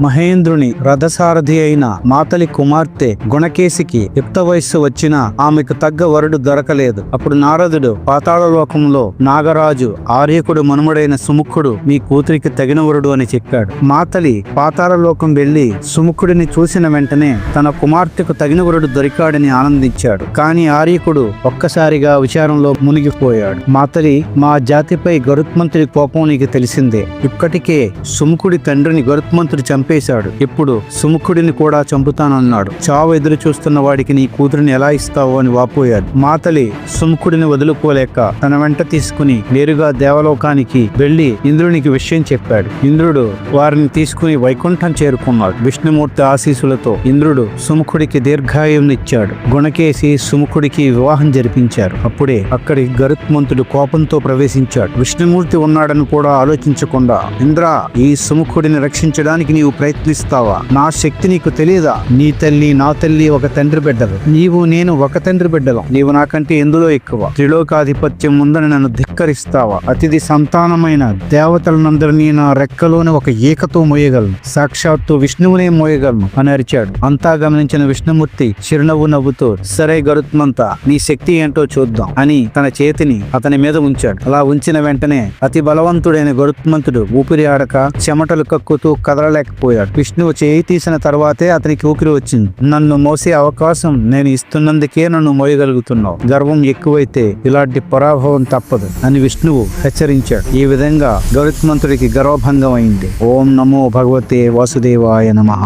మహేంద్రుని రథసారథి అయిన మాతలి కుమార్తె గుణకేశికి యుక్త వయస్సు వచ్చినా ఆమెకు తగ్గ వరుడు దొరకలేదు. అప్పుడు నారదుడు పాతాళ లోకంలో నాగరాజు ఆర్యకుడు మనుమడైన సుముఖుడు మీ కూతురికి తగిన వరుడు అని చెప్పాడు. మాతలి పాతాళ లోకం వెళ్ళి సుముఖుడిని చూసిన వెంటనే తన కుమార్తెకు తగిన వరుడు దొరికాడని ఆనందించాడు. కాని ఆర్యకుడు ఒక్కసారిగా విచారంలో మునిగిపోయాడు. మాతలి మా జాతిపై గరుత్మంతుడి కోపం నీకు తెలిసిందే. ఇప్పటికే సుముఖుడి తండ్రిని గరుత్మంతుడు చంపేశాడు. ఇప్పుడు సుముఖుడిని కూడా చంపుతానన్నాడు. చావు ఎదురు చూస్తున్న వాడికి నీ కూతురిని ఎలా ఇస్తావు అని వాపోయాడు. మాతలి సుముఖుడిని వదులుకోలేక తన వెంట తీసుకుని నేరుగా దేవలోకానికి వెళ్ళి ఇంద్రునికి విషయం చెప్పాడు. ఇంద్రుడు వారిని తీసుకుని వైకుంఠం చేరుకున్నాడు. విష్ణుమూర్తి ఆశీసులతో ఇంద్రుడు సుముఖుడికి దీర్ఘాయునిచ్చాడు గుణకేసి సుముఖుడికి వివాహం జరిపించారు. అప్పుడే అక్కడి గరుత్మంతుడు కోపంతో ప్రవేశించాడు. విష్ణుమూర్తి ఉన్నాడని కూడా ఆలోచించకుండా ఇంద్ర ఈ సుముఖుడిని రక్షించడానికి నీవు ప్రయత్నిస్తావా? నా శక్తి నీకు తెలియదా? నీ తల్లి నా తల్లి ఒక తండ్రి బిడ్డలు. నీవు నేను ఒక తండ్రి బిడ్డలం. నీవు నాకంటే ఎందులో ఎక్కువ? త్రిలోకాధిపత్యం ఉందని నన్ను ధిక్కరిస్తావా? అతిథి సంతానమైన దేవతలనందరినీ నా రెక్కలోని ఒక ఏకతో మోయగలను. సాక్షాత్తు విష్ణువునే మోయగలను అని అరిచాడు. అంతా గమనించిన విష్ణుమూర్తి చిరునవ్వు నవ్వుతూ సరే గరుత్మంత నీ శక్తి ఏంటో చూద్దాం అని తన చేతిని అతని మీద ఉంచాడు. అలా ఉంచిన వెంటనే అతి బలవంతుడైన గరుత్మంతుడు ఊపిరి ఆడక చెమటలు కక్కుతూ కదలలేకపోయాడు విష్ణువు చేయి తీసిన తర్వాతే అతనికి ఊపిరి వచ్చింది. నన్ను మోసే అవకాశం నేను ఇస్తున్నందుకే నన్ను మోయగలుగుతున్నావు. గర్వం ఎక్కువైతే ఇలాంటి పరాభవం తప్పదు అని విష్ణువు హెచ్చరించాడు. ఈ విధంగా గరుత్మంతుడికి గర్వభంగం అయింది ఓం నమో భగవతే వాసుదేవాయ నమః.